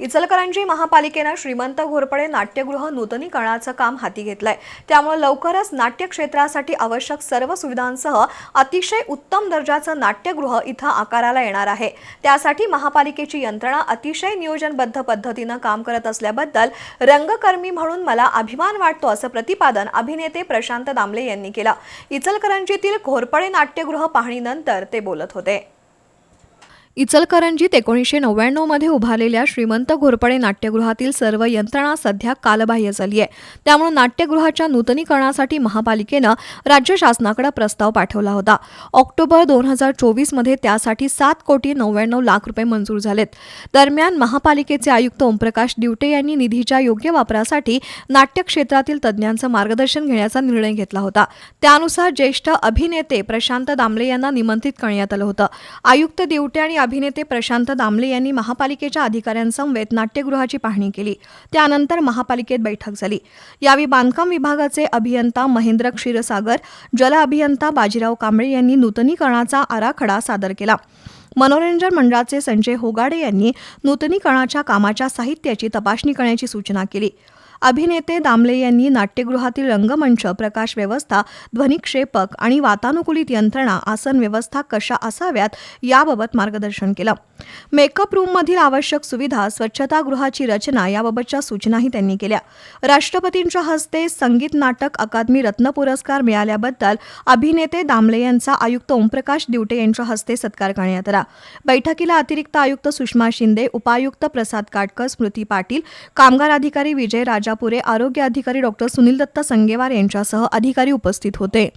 इचलकरंजी महापालिकेनं श्रीमंत घोरपडे नाट्यगृह नूतनीकरणाचं काम हाती घेतलंय. त्यामुळे लवकरच नाट्य क्षेत्रासाठी आवश्यक सर्व सुविधांसह अतिशय उत्तम दर्जाचं नाट्यगृह इथं आकाराला येणार आहे. त्यासाठी महापालिकेची यंत्रणा अतिशय नियोजनबद्ध पद्धतीनं काम करत असल्याबद्दल रंगकर्मी म्हणून मला अभिमान वाटतो असं प्रतिपादन अभिनेते प्रशांत दामले यांनी केलं. इचलकरंजीतील घोरपडे नाट्यगृह पाहणीनंतर ते बोलत होते. इचलकरंजीत एकोणीसशे नव्याण्णवमध्ये उभारलेल्या श्रीमंत घोरपडे नाट्यगृहातील सर्व यंत्रणा सध्या कालबाह्य झाली आहे. त्यामुळे नाट्यगृहाच्या नूतनीकरणासाठी महापालिकेनं राज्य शासनाकडे प्रस्ताव पाठवला होता. ऑक्टोबर दोन हजार चोवीसमध्ये त्यासाठी सात कोटी नव्याण्णव लाख रुपये मंजूर झालेत. दरम्यान महापालिकेचे आयुक्त ओमप्रकाश दिवटे यांनी निधीच्या योग्य वापरासाठी नाट्य क्षेत्रातील तज्ज्ञांचं मार्गदर्शन घेण्याचा निर्णय घेतला होता. त्यानुसार ज्येष्ठ अभिनेते प्रशांत दामले यांना निमंत्रित करण्यात आलं होतं. आयुक्त दिवटे आणि अभिनेते प्रशांत दामले यांनी महापालिकेच्या अधिकाऱ्यांसमवेत नाट्यगृहाची पाहणी केली. त्यानंतर महापालिकेत बैठक झाली. यावेळी बांधकाम विभागाचे अभियंता महेंद्र क्षीरसागर जल अभियंता बाजीराव कांबळे यांनी नूतनीकरणाचा आराखडा सादर केला. मनोरंजन मंडळाचे संजय होगाडे यांनी नूतनीकरणाच्या कामाच्या साहित्याची तपासणी करण्याची सूचना केली. अभिनेते दामले यांनी नाट्यगृहातील रंगमंच प्रकाश व्यवस्था ध्वनिक्षेपक आणि वातानुकूलित यंत्रणा आसन व्यवस्था कशा असाव्यात याबाबत मार्गदर्शन केलं. मेकअप रूममधील आवश्यक सुविधा स्वच्छतागृहाची रचना याबाबतच्या सूचनाही त्यांनी केल्या. राष्ट्रपतींच्या हस्ते संगीत नाटक अकादमी रत्न पुरस्कार मिळाल्याबद्दल अभिनेते दामले यांचा आयुक्त ओमप्रकाश दिवटे यांच्या हस्ते सत्कार करण्यात आला. बैठकीला अतिरिक्त आयुक्त सुषमा शिंदे उपायुक्त प्रसाद काटकर स्मृती पाटील कामगार अधिकारी विजय राज राजापुरे आरोग्य अधिकारी डॉक्टर सुनील दत्ता संगेवार यांच्यासह अधिकारी उपस्थित होते.